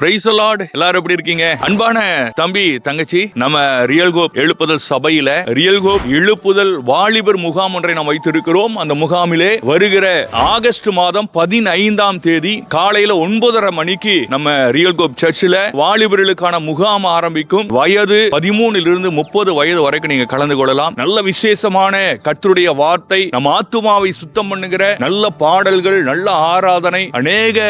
Price Lord எல்லாரும் எப்படி இருக்கீங்க? அன்பான தம்பி தங்கச்சி நம்ம ரியல் கோப் எழுப்புதல் சபையில ரியல் கோப் எழுப்புதல் வாலிபர் முகாம் ஒன்றை நாம் வைத்திருக்கிறோம். அந்த முகாமிலே வருகிற ஆகஸ்ட் மாதம் பதினைந்தாம் தேதி காலையில ஒன்பதரை மணிக்கு நம்ம ரியல் கோப் சர்ச்சில் வாலிபர்களுக்கான முகாம் ஆரம்பிக்கும். வயது பதிமூணுல இருந்து முப்பது வயது வரைக்கும் நீங்க கலந்து கொள்ளலாம். நல்ல விசேஷமான கத்தருடைய வார்த்தை நம்ம ஆத்துமாவை சுத்தம் பண்ணுகிற நல்ல பாடல்கள் நல்ல ஆராதனை அநேக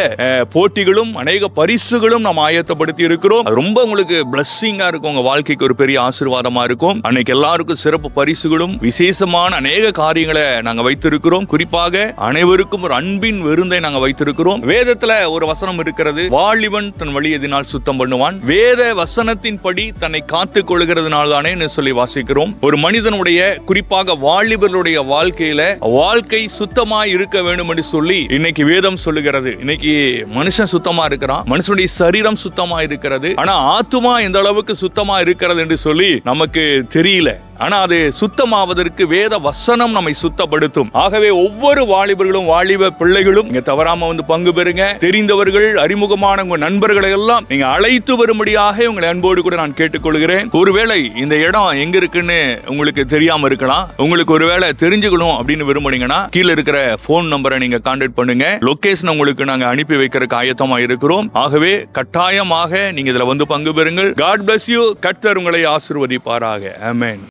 போட்டிகளும் அநேக பரிசுகளும் நாம் ஆயத்தப்படுத்தி இருக்கிறோம் ரொம்ப உங்களுக்கு பிளஸ்ஸிங்கா இருக்கும். உங்க வாழ்க்கைக்கு ஒரு பெரிய ஆசீர்வாதமா இருக்கும். அன்னைக்கு எல்லாருக்கும் சிறப்பு பரிசுகளும் விசேஷமான அநேக காரியங்களை நாங்க வைத்திருக்கிறோம். குறிப்பாக அனைவருக்கும் ஒரு அன்பின் விருந்தை நாங்க வைத்திருக்கிறோம். வேதத்துல ஒரு வசனம் இருக்கிறது வாலிபன் தன் வழியதினால் சுத்தம் பண்ணுவான். வேத வசனத்தின் படி தன்னை காத்துக் கொள்கிறதுனால தானே சொல்லி வாசிக்கிறோம். ஒரு மனிதனுடைய குறிப்பாக வாலிபர்களுடைய வாழ்க்கையில வாழ்க்கை சுத்தமா இருக்க வேண்டும் என்று சொல்லி இன்னைக்கு வேதம் சொல்லுகிறது. இன்னைக்கு மனுஷன் சுத்தமா இருக்கிறான். மனுஷனுடைய சரீரம் சுத்தமா இருக்கிறது ஆனா ஆத்துமா எந்த அளவுக்கு சுத்தமா இருக்கிறது என்று சொல்லி நமக்கு தெரியல. ஆனா அது சுத்தமாவதற்கு வேத வசனம் நம்மை சுத்தப்படுத்தும். ஆகவே ஒவ்வொரு வாலிபர்களும் வாலிப பிள்ளைகளும் நீங்க தவறாம வந்து பங்கு பெறுங்க. தெரிந்தவர்கள் அறிமுகமான உங்க நண்பர்களை எல்லாம் நீங்க அழைத்து வரும்படியாக உங்களை அன்போடு கூட நான் கேட்டுக்கொள்கிறேன். ஒருவேளை இந்த இடம் எங்க இருக்குன்னு உங்களுக்கு தெரியாம இருக்கலாம். உங்களுக்கு ஒருவேளை தெரிஞ்சுக்கணும் அப்படின்னு விரும்புனீங்கன்னா கீழே இருக்கிற போன் நம்பரை நீங்க கான்டாக்ட் பண்ணுங்க. லொகேஷன் உங்களுக்கு நாங்க அனுப்பி வைக்கிறதுக்கு ஆயத்தமா இருக்கிறோம். ஆகவே கட்டாயமாக நீங்க இதுல வந்து பங்கு பெறுங்கள். காட் பிளஸ் யூ கர்த்தர் உங்களை ஆசிர்வதிப்பாராக. ஆமேன்